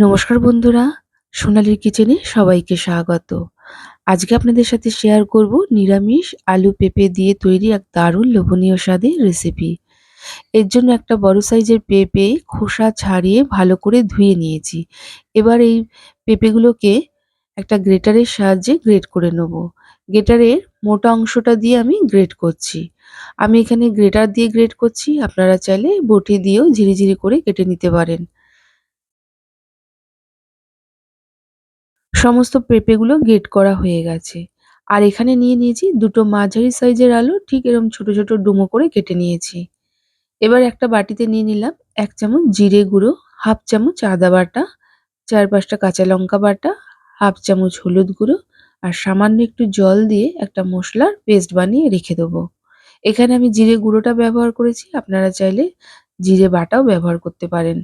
নমস্কার বন্ধুরা, সোনালির কিচেনে সবাইকে স্বাগত। আজকে আপনাদের সাথে শেয়ার করব নিরামিষ আলু পেঁপে দিয়ে তৈরি এক দারুণ লোভনীয় স্বাদের রেসিপি এর জন্য একটা বড় সাইজের পেঁপে খোসা ছাড়িয়ে ভালো করে ধুয়ে নিয়েছি। এবার এই পেঁপেগুলোকে একটা গ্রেটারের সাহায্যে গ্রেট করে নেব। গ্রেটারের মোটা অংশটা দিয়ে আমি গ্রেট করছি। আমি এখানে গ্রেটার দিয়ে গ্রেট করছি, আপনারা চাইলে বটি দিয়েও ঝিরিঝিরি করে কেটে নিতে পারেন। সমস্ত পেঁপেগুলো গ্রেট করা হয়ে গেছে। আর এখানে নিয়ে নিয়েছি দুটো মাঝারি সাইজের আলু, ঠিক এরকম ছোট ছোট ডুমো করে কেটে নিয়েছি। এবার একটা বাটিতে নিয়ে নিলাম এক চামচ জিরে গুঁড়ো, হাফ চামচ আদা বাটা, চার পাঁচটা কাঁচা লঙ্কা বাটা, হাফ চামচ হলুদ গুঁড়ো আর সামান্য একটু জল দিয়ে একটা মশলার পেস্ট বানিয়ে রেখে দেবো। এখানে আমি জিরে গুঁড়োটা ব্যবহার করেছি, আপনারা চাইলে জিরে বাটাও ব্যবহার করতে পারেন।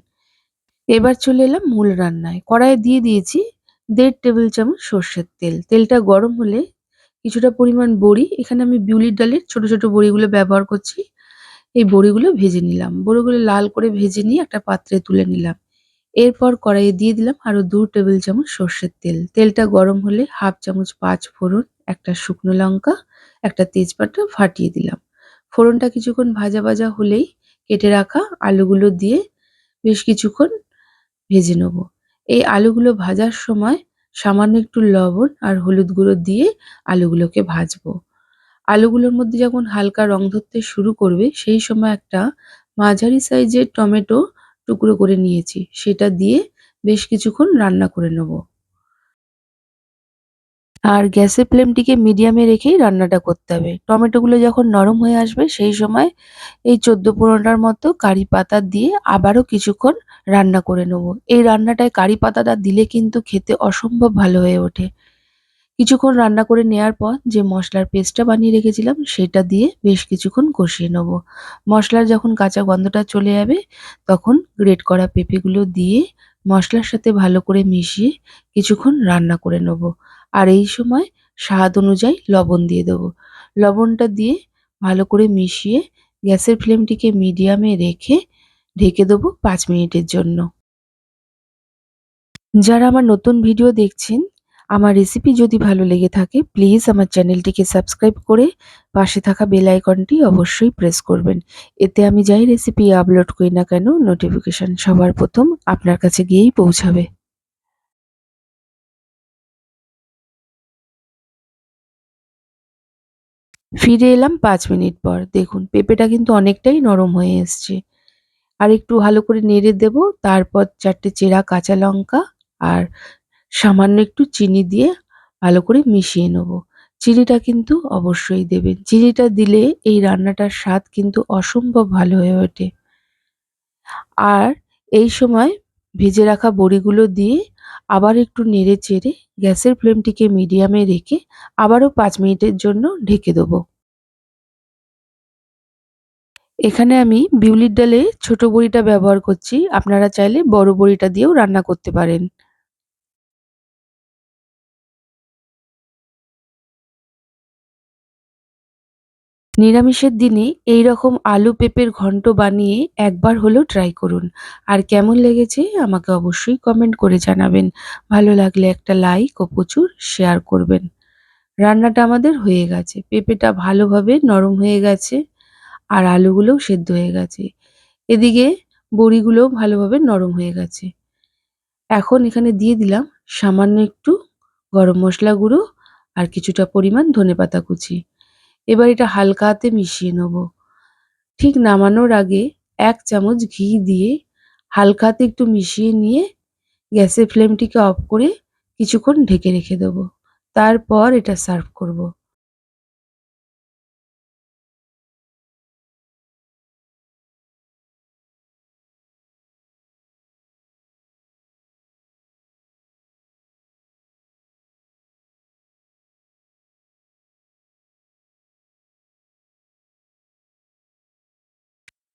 এবার চলে এলাম মূল রান্নায়। কড়াইয়ে দিয়ে দিয়েছি দেড় টেবিল চামচ সর্ষের তেল। তেলটা গরম হলে কিছুটা পরিমাণ বড়ি, এখানে আমি বিউলির ডালের ছোট ছোট বড়িগুলো ব্যবহার করছি। এই বড়িগুলো ভেজে নিলাম। বড়িগুলো লাল করে ভেজে নিয়ে একটা পাত্রে তুলে নিলাম। এরপর কড়াইয়ে দিয়ে দিলাম আরও দু টেবিল চামচ সর্ষের তেল। তেলটা গরম হলে হাফ চামচ পাঁচ ফোড়ন, একটা শুকনো লঙ্কা, একটা তেজপাতা ফাটিয়ে দিলাম। ফোড়নটা কিছুক্ষণ ভাজা ভাজা হলেই কেটে রাখা আলুগুলো দিয়ে বেশ কিছুক্ষণ ভেজে নেব। এই আলুগুলো ভাজার সময় সামান্য একটু লবণ আর হলুদ গুঁড়ো দিয়ে আলুগুলোকে ভাজবো। আলুগুলোর মধ্যে যখন হালকা রং ধরতে শুরু করবে, সেই সময় একটা মাঝারি সাইজের টমেটো টুকরো করে নিয়েছি। সেটা দিয়ে বেশ কিছুক্ষণ রান্না করে নেব। আর গ্যাসের ফ্লেমটিকে মিডিয়ামে রেখেই রান্নাটা করতে হবে। টমেটোগুলো যখন নরম হয়ে আসবে, সেই সময় এই চোদ্দ পনেরোটার মতো কারি পাতা দিয়ে আবারও কিছুক্ষণ রান্না করে নেব। এই রান্নাটায় কারি পাতাটা দিলে কিন্তু খেতে অসম্ভব ভালো হয়ে ওঠে। কিছুক্ষণ রান্না করে নেওয়ার পর যে মশলার পেস্টটা বানিয়ে রেখেছিলাম, সেটা দিয়ে বেশ কিছুক্ষণ কষিয়ে নেব। মশলার যখন কাঁচা গন্ধটা চলে যাবে, তখন গ্রেট করা পেঁপেগুলো দিয়ে মশলার সাথে ভালো করে মিশিয়ে কিছুক্ষণ রান্না করে নেব। আর এই সময় স্বাদ অনুযায়ী লবণ দিয়ে দেবো। লবণটা দিয়ে ভালো করে মিশিয়ে গ্যাসের ফ্লেমটিকে মিডিয়ামে রেখে ঢেকে দেবো পাঁচ মিনিটের জন্য। যারা আমার নতুন ভিডিও দেখছেন, আমার রেসিপি যদি ভালো লেগে থাকে প্লিজ আমার চ্যানেলটিকে সাবস্ক্রাইব করে পাশে থাকা বেল আইকনটি অবশ্যই প্রেস করবেন। এতে আমি যাই রেসিপি আপলোড করি না কেন নোটিফিকেশান সবার প্রথম আপনার কাছে গিয়েই পৌঁছাবে। ফিরে এলাম পাঁচ মিনিট পর। দেখুন, পেঁপেটা কিন্তু অনেকটাই নরম হয়ে এসছে। আর একটু ভালো করে নেড়ে দেব, তারপর চারটে চেরা কাঁচা লঙ্কা আর সামান্য একটু চিনি দিয়ে ভালো করে মিশিয়ে নেব। চিনিটা কিন্তু অবশ্যই দেবেন। চিনিটা দিলে এই রান্নাটার স্বাদ কিন্তু অসম্ভব ভালো হয়ে ওঠে। আর এই সময় ভেজে রাখা বড়িগুলো দিয়ে আবার একটু নেড়ে চেড়ে গ্যাসের ফ্লেমটিকে মিডিয়ামে রেখে আবারও পাঁচ মিনিটের জন্য ঢেকে দেব। এখানে আমি বিউলির ডালে ছোট বড়িটা ব্যবহার করছি। আপনারা চাইলে বড় বড়িটা দিয়েও রান্না করতে পারেন। নিরামিষের দিনে এই রকম আলু পেঁপের ঘন্ট বানিয়ে একবার হলেও ট্রাই করুন। আর কেমন লেগেছে আমাকে অবশ্যই কমেন্ট করে জানাবেন। ভালো লাগলে একটা লাইক ও প্রচুর শেয়ার করবেন। রান্নাটা আমাদের হয়ে গেছে। পেঁপেটা ভালোভাবে নরম হয়ে গেছে আর আলুগুলোও সেদ্ধ হয়ে গেছে। এদিকে বড়িগুলোও ভালোভাবে নরম হয়ে গেছে। এখন এখানে দিয়ে দিলাম সামান্য একটু গরম মশলা গুঁড়ো আর কিছুটা পরিমাণ ধনেপাতা কুচি। এবার এটা হালকা হাতে মিশিয়ে নেব ঠিক নামানোর আগে এক চামচ ঘি দিয়ে হালকা হাতে একটু মিশিয়ে নিয়ে গ্যাসের ফ্লেমটিকে অফ করে কিছুক্ষণ ঢেকে রেখে দেবো তারপর এটা সার্ভ করব।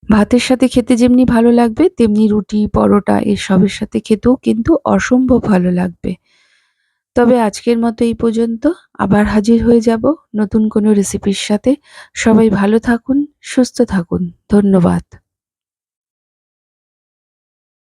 ভাতের সাথে খেতে যেমনি ভালো লাগবে, তেমনি রুটি, পরোটা এসবের সাথে খেতেও কিন্তু অসম্ভব ভালো লাগবে। তবে আজকের মতো এই পর্যন্ত। আবার হাজির হয়ে যাব নতুন কোনো রেসিপির সাথে। সবাই ভালো থাকুন, সুস্থ থাকুন। ধন্যবাদ।